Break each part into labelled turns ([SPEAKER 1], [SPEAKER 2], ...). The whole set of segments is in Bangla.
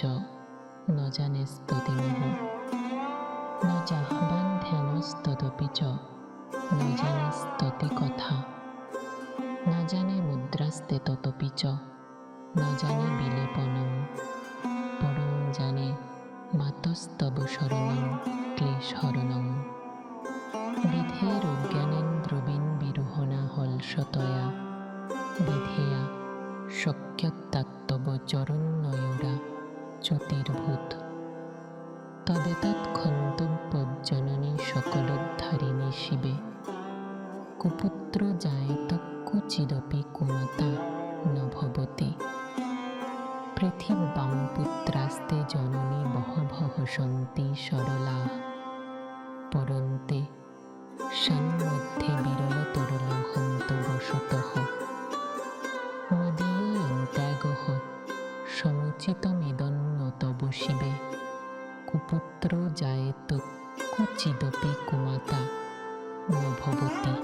[SPEAKER 1] চ ন জানেস্ততিমহ ধ্যানস্তদপি চ, ন জানেস্ততি কথা। ন মুদ্রাস্তে ততপি চ বিলেপনম, পরম জানে মাতস্তব শরণং ক্লেশহরণং বিধের হলসতয়া বিধেয়া চরণনয়রা চ্যুতির্ভূত তদেতৎক্ষন্তব্যজননী সকলোদ্ধারিণী শিবে। কুপুত্র জায়ত কুচিদপি কুমাতা ন পৃথিব্যাং পুত্রাস্তে জননী বহভহ সন্তি সরলা। পরন্তে সন্মধ্যে কুপুত্র জায়েত কুচিদপি কুমাতা ন ভবতি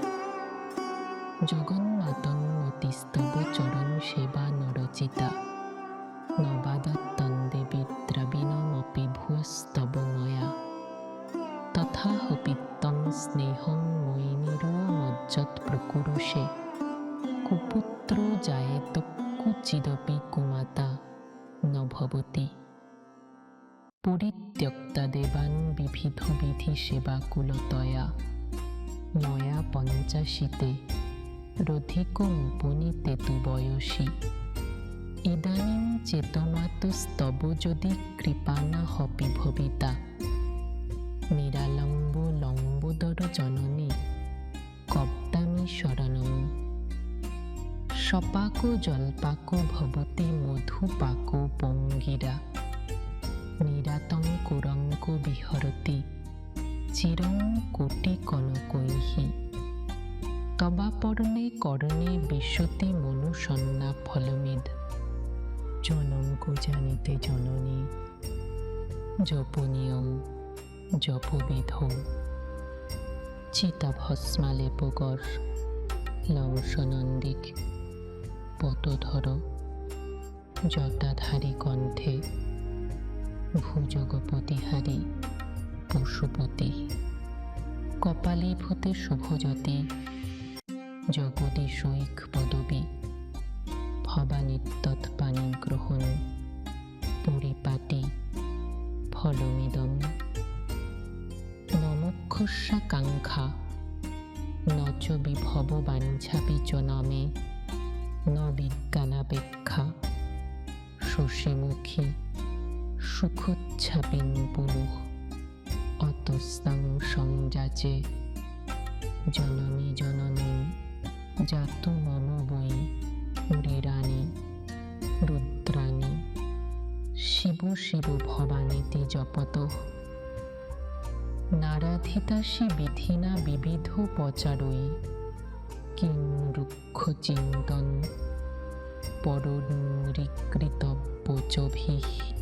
[SPEAKER 1] জগন্মাতন্মতিস্তব চরণ সেবা নরচিতা। নবাদত্তন্দেবী দ্রবিণমপি ভুয়স্তব ময়া। তথাহপিত্তং স্নেহং ময়ি নিরুমজ্জৎপ্রকুরুষে কুপুত্র জায়েত কুচিদপি কুমাতা ন ভবতি পরিত্যক্তা দেবান বিবিধ বিধি সেবাকুলতয়া। ময়া পঞ্চাশিতে রধিকমুপনীতে তু বয়সী। ইদানীং চেতমাতস্তব যদি কৃপানা হপি ভবিতা। নিরালম্ব লম্বোদর জননী, কপ্তামি শরণম। সপাক জল্পাক ভবতি মধুপাক পঙ্গিরা। বিহরতি চিরং কোটি কনকৈঃ তবাপর্ণে করণে বিশতি মনুসন্না ফলমিদ জনঙ্ক জানিতে জননী জপনীয়ং জপবিধৌ চিতাভস্মালেপকর লবসনন্দিক পটধর জটাধারী কণ্ঠে ভুজগপতিহারী পশুপতি কপালীভূতে শুভজ্যোতি জগদীশৈক পদবী। ভবানী ভবানিত্যৎপানি গ্রহণ, পরিপাটি, ফলমিদম। নমক্ষস্যাকাঙ্ক্ষা ন চ বিভব বাঞ্ছাপি চ নামে ন বিজ্ঞানাপেক্ষা শশীমুখী সুখোচ্ছাপিন পুরুষ অতস্তাং সংযাচে জননী জননী জাতু মম বৈ উরিরাণী রুদ্রাণী। শিব শিব ভবানীতি জপত। নারাধিতাসি বিধিনা বিবিধ পচারই। কিং রুক্ষ চিন্তন পরনিকৃতব্যচভিঃ শমিত্তমে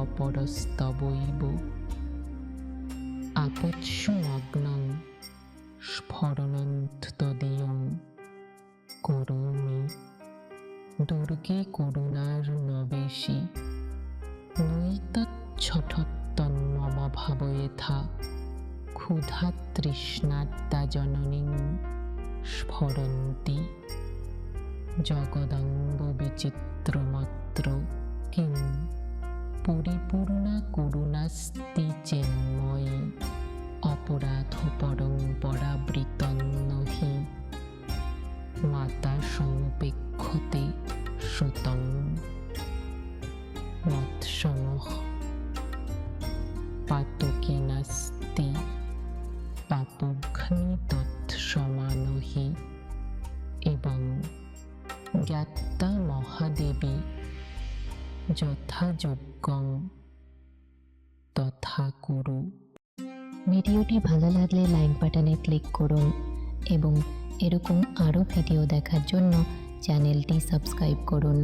[SPEAKER 1] বপরস্তবৈব আপৎসু নগ্নং স্ফরণন্তদীয়ং করোমি। দুর্গে করুণার নবেশি। নৈতচ্ছঠত্তন্মম ভাবয়েথা ক্ষুধা তৃষ্ণাত্তা জননীং স্ফরন্তি। জগদম্ব বিচিত্রমাত্র কিং পরিপূর্ণা করুণাস্তি চেন্ময়ী। অপরাধ পরম্পরাবৃতন্ন হি মাতা সমপেক্ষতে শ্রুতং মৎসমহ। পাতকিনাস্তি। পাপঘ্নি তৎসমান হি এবং জ্ঞাত্তা মহাদেবী যথাযোগ্যং তথা কুরু।
[SPEAKER 2] ভিডিওটি ভালো লাগলে লাইক বাটনে ক্লিক করুন এবং এরকম আরও ভিডিও দেখার জন্য চ্যানেলটি সাবস্ক্রাইব করুন।